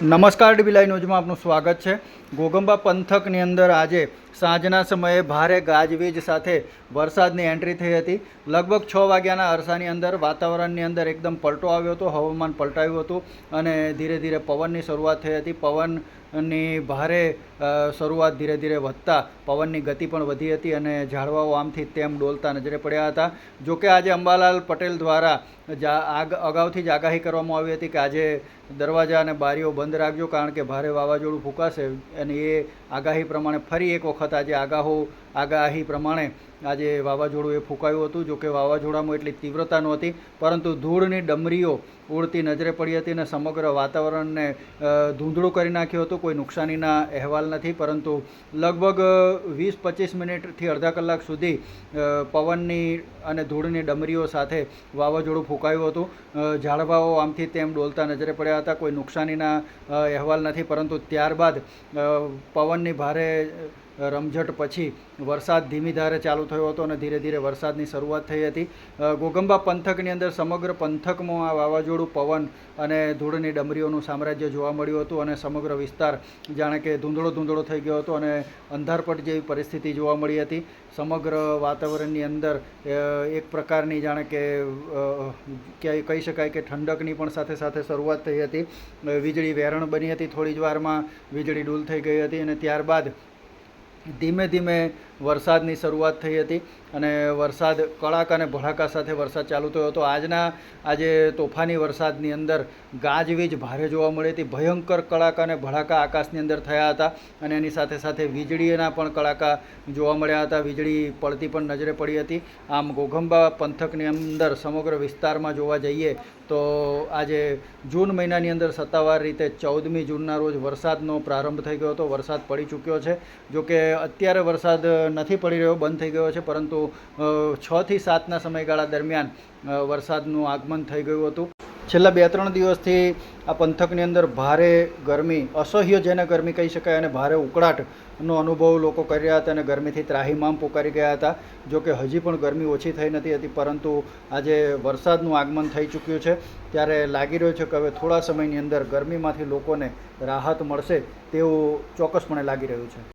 નમસ્કાર ડીબીલાઈ ન્યૂઝમાં આપનું સ્વાગત છે. ગોગંબા પંથકની અંદર આજે સાંજના સમયે ભારે ગાજવીજ સાથે વરસાદની એન્ટ્રી થઈ હતી. લગભગ છ વાગ્યાના અરસાની અંદર વાતાવરણની અંદર એકદમ પલટો આવ્યો હતો, હવામાન પલટાયું હતું અને ધીરે ધીરે પવનની શરૂઆત થઈ હતી. પવનની ભારે શરૂઆત ધીરે ધીરે વધતા પવનની ગતિ પણ વધી હતી અને ઝાડવાઓ આમથી તેમ ડોલતા નજરે પડ્યા હતા. જોકે આજે અંબાલાલ પટેલ દ્વારા અગાઉથી જ આગાહી કરવામાં આવી હતી કે આજે દરવાજા અને બારીઓ બંધ રાખજો, કારણ કે ભારે વાવાઝોડું ફૂંકાશે. અને એ આગાહી પ્રમાણે ફરી એક વખત આજે આગાહો આગાહી પ્રમાણે આજે વાવાઝોડું એ ફૂંકાયું હતું જોકે વાવાઝોડામાં એટલી તીવ્રતા નહોતી, પરંતુ ધૂળની ડમરીઓ ઉડતી નજરે પડી હતી અને સમગ્ર વાતાવરણને ધૂંધળું કરી નાખ્યું હતું. કોઈ નુકસાનીના અહેવાલ નથી, પરંતુ લગભગ વીસ પચીસ મિનિટથી અડધા કલાક સુધી પવનની અને ધૂળની ડમરીઓ સાથે વાવાઝોડું ફૂંકાયું હતું. ઝાડવાઓ આમથી તેમ ડોલતા નજરે પડ્યા હતા. કોઈ નુકસાનીના અહેવાલ નથી, પરંતુ ત્યારબાદ પવનની ભારે રમઝટ પછી વરસાદ ધીમી ધારે ચાલુ થયો હતો અને ધીરે ધીરે વરસાદની શરૂઆત થઈ હતી. ગોગંબા પંથકની અંદર સમગ્ર પંથકમાં આ વાવાઝોડું, પવન અને ધૂળની ડમરીઓનું સામ્રાજ્ય જોવા મળ્યું હતું અને સમગ્ર વિસ્તાર જાણે કે ધૂંધળો ધૂંધળો થઈ ગયો હતો અને અંધારપટ જેવી પરિસ્થિતિ જોવા મળી હતી. સમગ્ર વાતાવરણની અંદર એક પ્રકારની જાણે કે ક્યાંય કહી શકાય કે ઠંડકની પણ સાથે સાથે શરૂઆત થઈ હતી. વીજળી વેરણ બની હતી થોડી જ વારમાં, વીજળી ડૂલ થઈ ગઈ હતી અને ત્યારબાદ ધીમે ધીમે વરસાદની શરૂઆત થઈ હતી અને વરસાદ કડાક અને ભડાકા સાથે વરસાદ ચાલુ થયો હતો. આજના, આજે તોફાની વરસાદની અંદર ગાજવીજ ભારે જોવા મળી હતી. ભયંકર કડાકા અને ભડાકા આકાશની અંદર થયા હતા અને એની સાથે સાથે વીજળીના પણ કડાકા જોવા મળ્યા હતા. વીજળી પડતી પણ નજરે પડી હતી. આમ ગોગંબા પંથકની અંદર સમગ્ર વિસ્તારમાં જોવા જઈએ તો આજે જૂન મહિનાની અંદર સત્તાવાર રીતે ચૌદમી જૂનના રોજ વરસાદનો પ્રારંભ થઈ ગયો હતો. વરસાદ પડી ચૂક્યો છે. જોકે અત્યારે વરસાદ નથી પડી રહ્યો, બંધ થઈ ગયો છે. પરંતુ છથી સાતના સમયગાળા દરમિયાન વરસાદનું આગમન થઈ ગયું હતું. છેલ્લા બે ત્રણ દિવસથી આ પંથકની અંદર ભારે ગરમી, અસહ્ય જેને ગરમી કહી શકાય અને ભારે ઉકળાટનો અનુભવ લોકો કરી રહ્યા હતા અને ગરમીથી ત્રાહીમામ પોકારી ગયા હતા. જો કે હજી પણ ગરમી ઓછી થઈ નથી હતી, પરંતુ આજે વરસાદનું આગમન થઈ ચૂક્યું છે. ત્યારે લાગી રહ્યું છે કે હવે થોડા સમયની અંદર ગરમીમાંથી લોકોને રાહત મળશે તેવું ચોક્કસપણે લાગી રહ્યું છે.